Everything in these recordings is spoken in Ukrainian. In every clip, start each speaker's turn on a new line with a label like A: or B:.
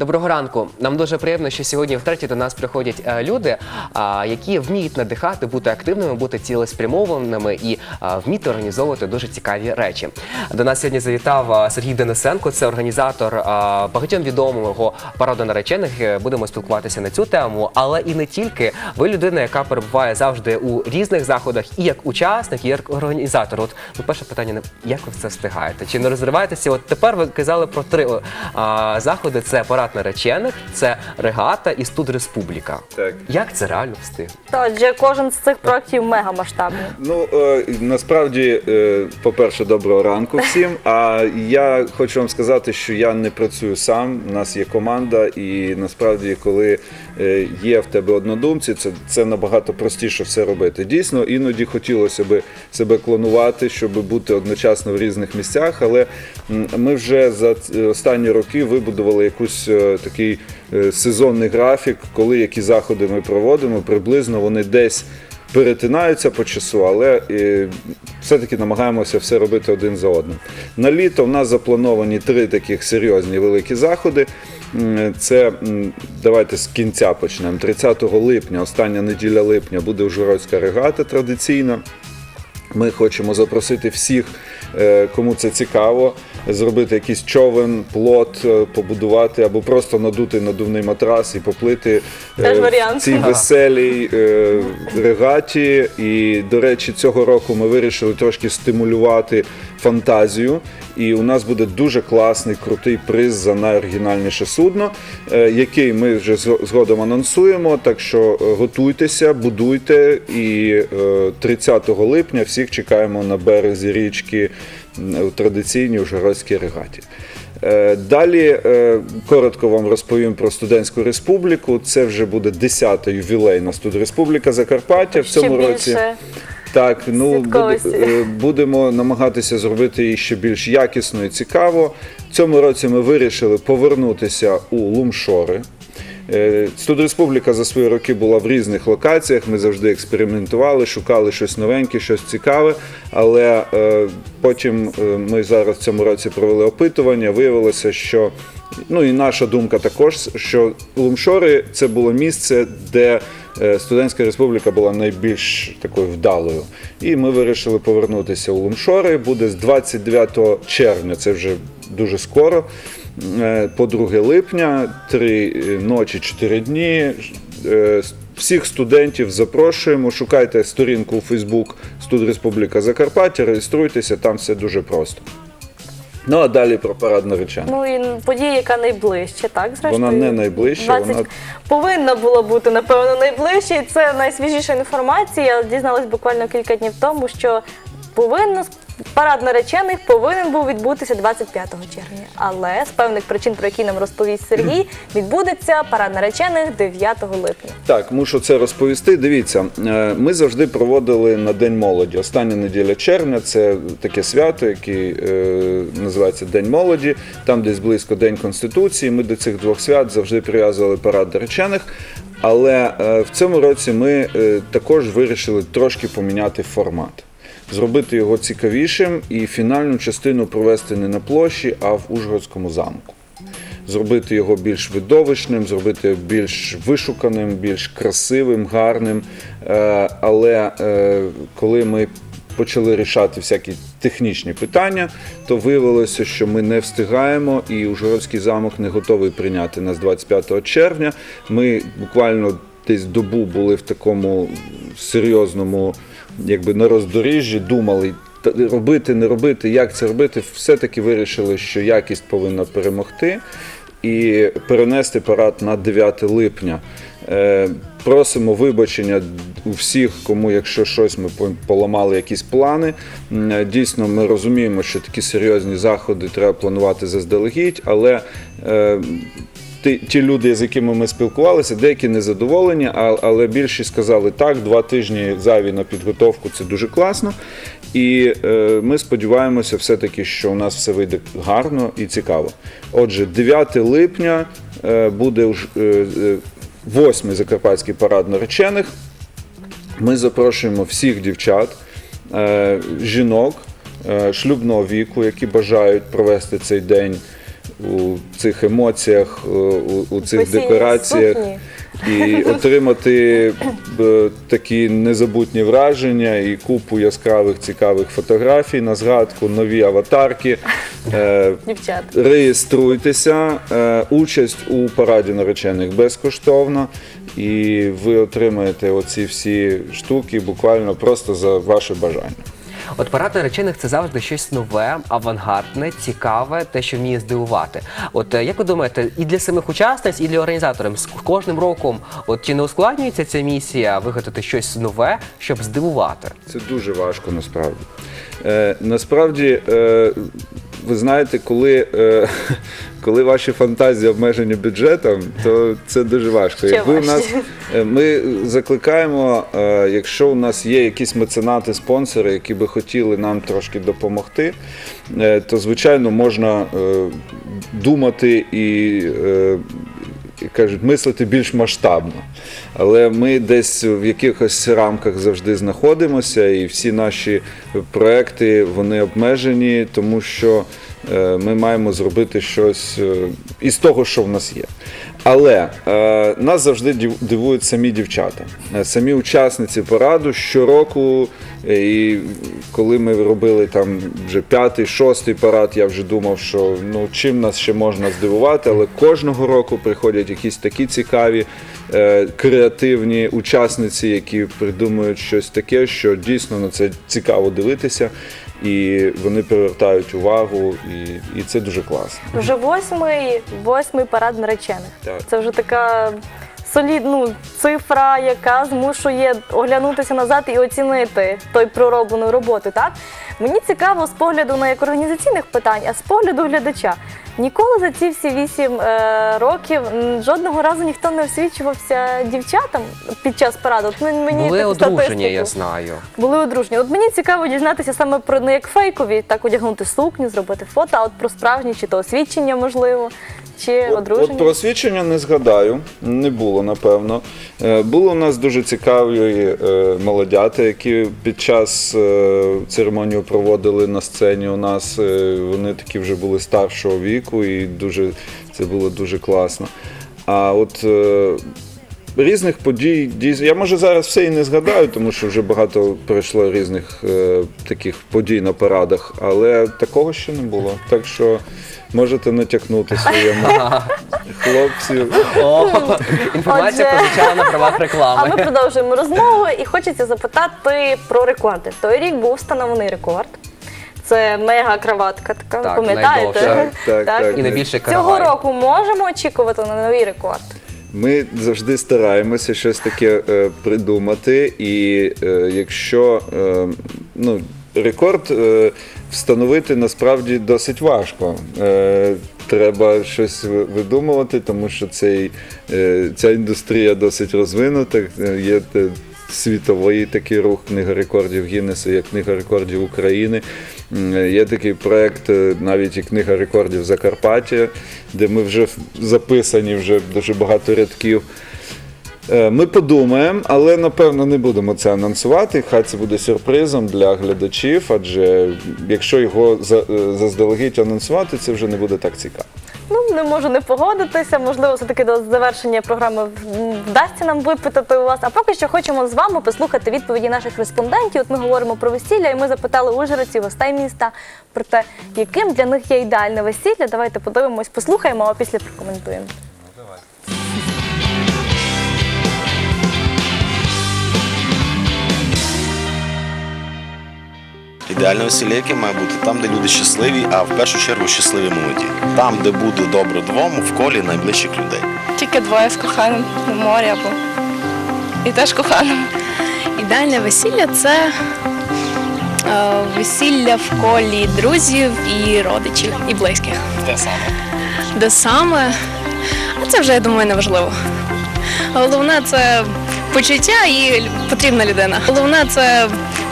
A: Доброго ранку. Нам дуже приємно, що сьогодні втретє до нас приходять е, люди, які вміють надихати, бути активними, бути цілеспрямованими і вміти організовувати дуже цікаві речі. До нас сьогодні завітав Сергій Денисенко, це організатор багатьом відомого параду наречених. Е, Будемо спілкуватися на цю тему, але і не тільки. Ви людина, яка перебуває завжди у різних заходах, і як учасник, і як організатор. От ну, перше питання як ви це встигаєте? Чи не розриваєтеся? От тепер ви казали про три а, заходи: це парад наречених, це регата і студ республіка.
B: Так.
A: Як це реально встиг?
C: Отже, кожен з цих проєктів мега масштабний.
B: Ну е, насправді, е, по-перше, доброго ранку всім. А я хочу вам сказати, що я не працюю сам. У нас є команда, і насправді, коли е, є в тебе однодумці, це, це набагато простіше все робити. Дійсно, іноді хотілося би себе клонувати, щоб бути одночасно в різних місцях. Але ми вже за останні роки вибудували якусь е, такий е, сезонний графік, коли які заходи ми проводимо. Приблизно вони десь перетинаються по часу, але е, все-таки намагаємося все робити один за одним. На літо в нас заплановані три таких серйозні великі заходи. Це давайте з кінця почнемо. 30 липня, остання неділя липня, буде Ужгородська регата традиційна. Ми хочемо запросити всіх, е, кому це цікаво, зробити якийсь човен, плот, е, побудувати або просто надути надувний матрас і поплити е, в цій веселій е, регаті. І, до речі, цього року ми вирішили трошки стимулювати фантазію. І у нас буде дуже класний, крутий приз за найоригінальніше судно, який ми вже згодом анонсуємо. Так що готуйтеся, будуйте. І е, 30 липня всіх чекаємо на березі річки у традиційній Ужгородській регаті. Е, Далі е, коротко вам розповім про студентську республіку. Це вже буде 10-та ювілейна студреспубліка Закарпаття в цьому році. Так, ну е, будемо намагатися зробити її ще більш якісно і цікаво. В цьому році ми вирішили повернутися у Лумшори. Е, Студреспубліка за свої роки була в різних локаціях. Ми завжди експериментували, шукали щось новеньке, щось цікаве. Але е, потім е, ми зараз в цьому році провели опитування. Виявилося, що ну і наша думка також, що Лумшори це було місце, де е, студентська республіка була найбільш такою вдалою. І ми вирішили повернутися у Лумшори. Буде з 29 червня, це вже дуже скоро. Е, По 2 липня, три е, ночі, чотири дні. Е, Всіх студентів запрошуємо. Шукайте сторінку у Фейсбук Студреспубліка Закарпаття, реєструйтеся, там все дуже просто. Ну а далі про парад наречених.
C: Ну і подія, яка найближче, так? Зрештою?
B: Вона не найближча, вона-
C: Повинна була бути, напевно, найближче. І це найсвіжіша інформація. Я дізналась буквально кілька днів тому, що повинно парад наречених повинен був відбутися 25 червня. Але з певних причин, про які нам розповість Сергій, відбудеться парад наречених 9 липня.
B: Так, мушу це розповісти. Дивіться, е, ми завжди проводили на День молоді. Остання неділя червня це таке свято, яке е, називається День молоді. Там десь близько День Конституції. Ми до цих двох свят завжди прив'язували парад наречених. Але е, в цьому році ми також вирішили трошки поміняти формат. Зробити його цікавішим і фінальну частину провести не на площі, а в Ужгородському замку зробити його більш видовищним, зробити більш вишуканим, більш красивим, гарним. Е, Але е, коли ми почали рішати всякі технічні питання, то виявилося, що ми не встигаємо, і Ужгородський замок не готовий прийняти нас 25 червня. Ми буквально десь добу були в такому серйозному, якби на роздоріжжі, думали. Робити, не робити, як це робити, все-таки вирішили, що якість повинна перемогти і перенести парад на 9 липня. Е, Просимо вибачення у всіх, кому, якщо щось ми поламали якісь плани. Е, Дійсно, ми розуміємо, що такі серйозні заходи треба планувати заздалегідь, але е, ті, ті люди, з якими ми спілкувалися, деякі незадоволені, але більшість сказали так, два тижні зайві на підготовку це дуже класно. І е, ми сподіваємося, все-таки, що у нас все вийде гарно і цікаво. Отже, 9 липня е, буде е, е, восьмий закарпатський парад наречених. Ми запрошуємо всіх дівчат, е, жінок е, шлюбного віку, які бажають провести цей день у цих емоціях, у, у цих
C: Весільні
B: декораціях
C: сукні.
B: і отримати е, такі незабутні враження і купу яскравих цікавих фотографій на згадку, нові аватарки. Е,
C: Дівчат.
B: Реєструйтеся, е, участь у параді наречених безкоштовно, і ви отримаєте оці всі штуки буквально просто за ваше бажання.
A: От парад наречених це завжди щось нове, авангардне, цікаве, те, що вміє здивувати. От е, як ви думаєте, і для самих учасниць, і для організаторів з кожним роком, от чи не ускладнюється ця місія вигадати щось нове, щоб здивувати?
B: Це дуже важко насправді. Е, насправді, е, ви знаєте, коли, е, коли ваші фантазії обмежені бюджетом, то це дуже важко.
C: Ще
B: Якби у нас е, ми закликаємо, е, якщо у нас є якісь меценати, спонсори, які би хотіли нам трошки допомогти, е, то звичайно можна е, думати і. е, кажуть, мислити більш масштабно. Але ми десь в якихось рамках завжди знаходимося, і всі наші проекти вони обмежені, тому що ми маємо зробити щось е, із того, що в нас є. Але е, нас завжди дивують самі дівчата, Е, самі учасниці параду щороку. е, І коли ми робили там вже п'ятий, шостий парад, я вже думав, що ну чим нас ще можна здивувати, але кожного року приходять якісь такі цікаві, е, креативні учасниці, які придумують щось таке, що дійсно на це цікаво дивитися, і вони привертають увагу, і, і це дуже класно.
C: Вже восьмий, восьмий парад наречених.
B: Так.
C: Це вже така солідну цифра, яка змушує оглянутися назад і оцінити той пророблену роботу. Так мені цікаво з погляду не як організаційних питань, а з погляду глядача. Ніколи за ці всі вісім е, років жодного разу ніхто не освічувався дівчатам під час параду. От мені
A: Були
C: таку
A: одруження, я знаю.
C: Були одружні. От мені цікаво дізнатися саме про не як фейкові, так одягнути сукню, зробити фото, а от про справжні, чи то освідчення можливо, чи
B: От,
C: одруження.
B: от про свідчення не згадаю, не було напевно. Е, Було у нас дуже цікаві е, молодята, які під час е, церемонію проводили на сцені. У нас Е, вони такі вже були старшого віку, і дуже це було дуже класно. А от е, різних подій дійсно. Я може зараз все і не згадаю, тому що вже багато пройшло різних е, таких подій на парадах, але такого ще не було. Так що можете натякнути своєму хлопцю.
A: О, інформація
C: Отже.
A: прозвучала на правах
C: А
A: реклами.
C: ми продовжуємо розмову і хочеться запитати про рекорди. Той рік був встановлений рекорд. Це мега краватка така,
A: Так,
C: пам'ятаєте?
A: найдовша.
B: Так, так, так.
A: І найбільше
C: Цього
A: каравай.
C: року можемо очікувати на новий рекорд.
B: Ми завжди стараємося щось таке е, придумати, і е, якщо е, ну, рекорд е, встановити насправді досить важко. Е, треба щось видумувати, тому що цей, е, ця індустрія досить розвинута. Е, Є е, світовий такий рух книга рекордів Гіннеса, є книга рекордів України. Є такий проект, е, навіть і книга рекордів Закарпаття, де ми вже записані вже дуже багато рядків. Е, Ми подумаємо, але напевно не будемо це анонсувати. Хай це буде сюрпризом для глядачів, адже якщо його е, заздалегідь анонсувати, це вже не буде так цікаво.
C: Ну, не можу не погодитися. Можливо, все-таки до завершення програми вдасться нам випитати у вас. А поки що хочемо з вами послухати відповіді наших респондентів. От ми говоримо про весілля, і ми запитали ужгородців, гостей міста про те, яким для них є ідеальне весілля. Давайте подивимось, послухаємо, а після прокоментуємо.
D: Ідеальне весілля, яке має бути там, де люди щасливі, а в першу чергу щасливі молоді. Там, де буде добре двом в колі найближчих людей.
E: Тільки двоє з коханим на морі або і теж коханим.
F: Ідеальне весілля це е, весілля в колі друзів і родичів, і близьких.
D: Те саме.
F: Де саме? А це вже, я думаю, не важливо. Головне це почуття і потрібна людина. Головне це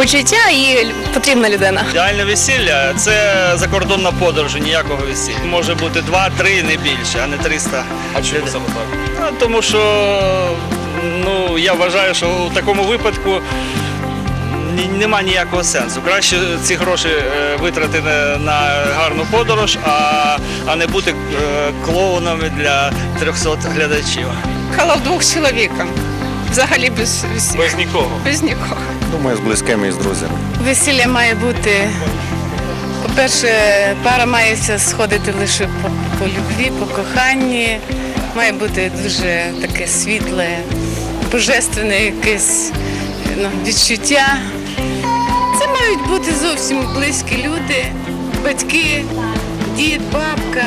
F: почуття і потрібна людина.
G: Ідеальне весілля це закордонна подорож, ніякого весілля. Може бути два-три, не більше, а не 300.
D: А чому саме так?
G: Ну, тому що ну, я вважаю, що у такому випадку нема ніякого сенсу. Краще ці гроші е, витратити на гарну подорож, а, а не бути е, клоунами для 300 глядачів.
E: Хала вдвох з чоловіком. Взагалі без, без,
G: Без нікого.
E: без нікого.
D: Думаю, з близькими і з друзями.
F: Весілля має бути. По-перше, пара має сходити лише по, по любві, по коханні. Має бути дуже таке світле, божественне якесь ну, відчуття. Це мають бути зовсім близькі люди, батьки, дід, бабка,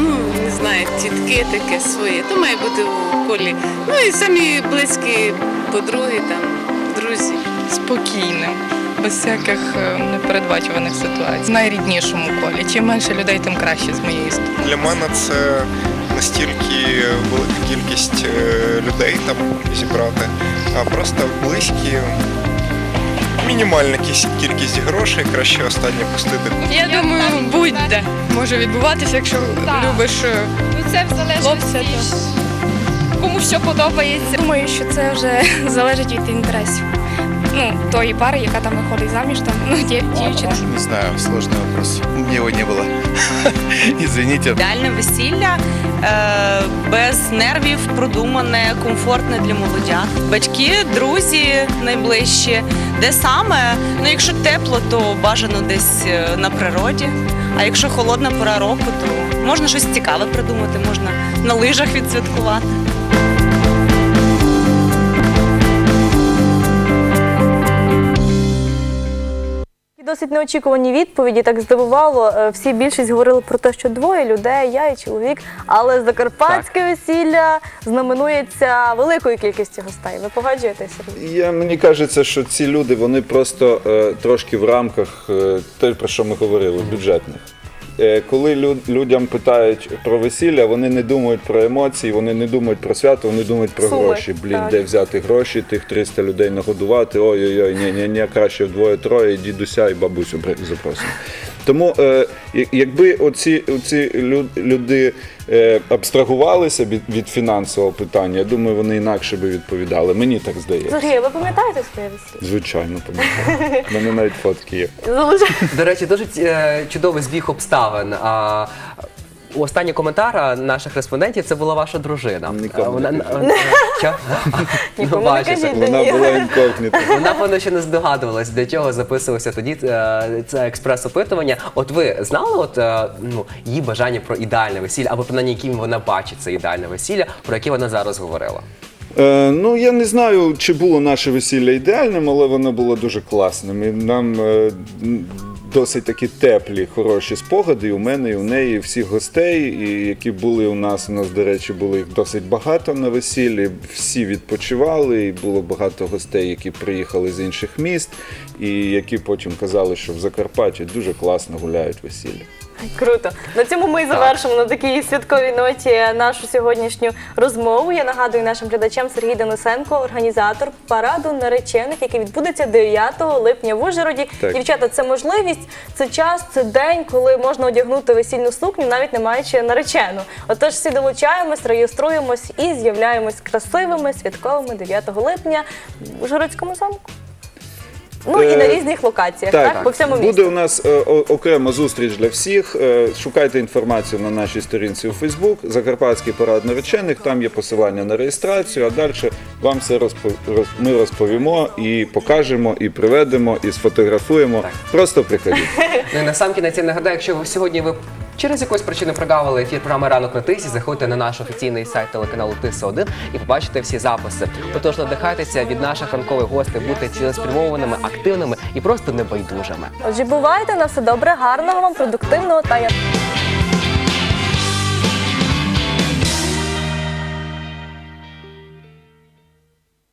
F: ну, не знаю, тітки таке своє. То має бути у колі. Ну і самі близькі подруги, там, друзі.
H: спокійним, без всяких е, непередбачуваних ситуацій. В найріднішому колі. Чим менше людей, тим краще з моєї сторони.
I: Для мене це настільки велика кількість е, людей там зібрати, а просто близькі. Мінімальна кількість грошей, краще останнє пустити
H: Я думаю, будь-де може відбуватися, якщо любиш е,
E: Ну це в
H: хлопця. То...
E: кому що подобається.
F: Думаю, що це вже залежить від інтересів. Ну, тої пари, яка там виходить заміж, там, ну, дівчина.
I: Не знаю, сложний вопрос. У мене його не було. Извините.
J: Ідеальне весілля е, без нервів, продумане, комфортне для молодят. Батьки, друзі найближчі. Де саме? Ну, якщо тепло, то бажано десь е, на природі. А якщо холодна пора року, то можна щось цікаве придумати, можна на лижах відсвяткувати.
C: Досить неочікувані відповіді так здивувало. Е, Всі більшість говорили про те, що двоє людей, я і чоловік. Але закарпатське весілля знаменується великою кількістю гостей. Ви погоджуєтеся?
B: Я, мені кажеться, що ці люди вони просто е, трошки в рамках е, те, про що ми говорили, бюджетних. Е, коли люд, людям питають про весілля, вони не думають про емоції, вони не думають про свято, вони думають про
C: Суми,
B: гроші. Блін,
C: так.
B: де взяти гроші, тих 300 людей нагодувати. Ой-ой-ой, ні, ні, ні, краще вдвоє-троє, дідуся і бабусю запросимо. Тому, е, якби оці, оці лю- люди е, абстрагувалися від, від фінансового питання, я думаю, вони інакше би відповідали. Мені так здається.
C: Сергій, ви пам'ятаєте своє весілля?
B: Звичайно, пам'ятаю. У мене навіть фотки є.
A: До речі, дуже е, чудовий збіг обставин. А, Останній коментар наших респондентів це була ваша дружина.
B: Нікому
A: вона,
B: не?
C: Нікому не кажіть.
B: Вона була інкогніта.
A: Вона певно ще не здогадувалась, для чого записувався тоді е, це експрес-опитування. От ви знали, от е, ну її бажання про ідеальне весілля, або принаймні, яким вона бачить це ідеальне весілля, про яке вона зараз говорила.
B: Е, ну, я не знаю, чи було наше весілля ідеальним, але воно було дуже класним. І нам е, досить такі теплі, хороші спогади у мене, і у неї, і всіх гостей, і які були у нас. У нас, до речі, було їх досить багато на весіллі. Всі відпочивали, і було багато гостей, які приїхали з інших міст, і які потім казали, що в Закарпатті дуже класно гуляють весілля.
C: Круто. На цьому ми і завершимо на такій святковій ноті нашу сьогоднішню розмову. Я нагадую нашим глядачам Сергій Денисенко, організатор параду наречених, який відбудеться 9 липня в Ужгороді.
B: Так.
C: Дівчата, це можливість, це час, це день, коли можна одягнути весільну сукню, навіть не маючи наречену. Отож, всі долучаємось, реєструємось і з'являємось красивими святковими 9 липня в Ужгородському замку. Ну і
B: Е,
C: на різних локаціях, так, по всьому місту.
B: Буде у нас е, о- окрема зустріч для всіх. Е, Шукайте інформацію на нашій сторінці у Фейсбук. Закарпатський парад наречених. Там є посилання на реєстрацію. А далі вам все розпо... роз- ми розповімо і покажемо, і приведемо, і сфотографуємо. Просто приходіть.
A: Ну і на сам кінець я нагадаю, якщо ви сьогодні ви через якусь причину прогавили ефір програми ранок на тисі, заходьте на наш офіційний сайт телеканалу Тиса 1 і побачите всі записи. Отож, надихайтеся від наших ранкових гостей, бути цілеспрямованими, активними і просто небайдужими.
C: Отже, бувайте на все добре, гарного вам, продуктивного та я.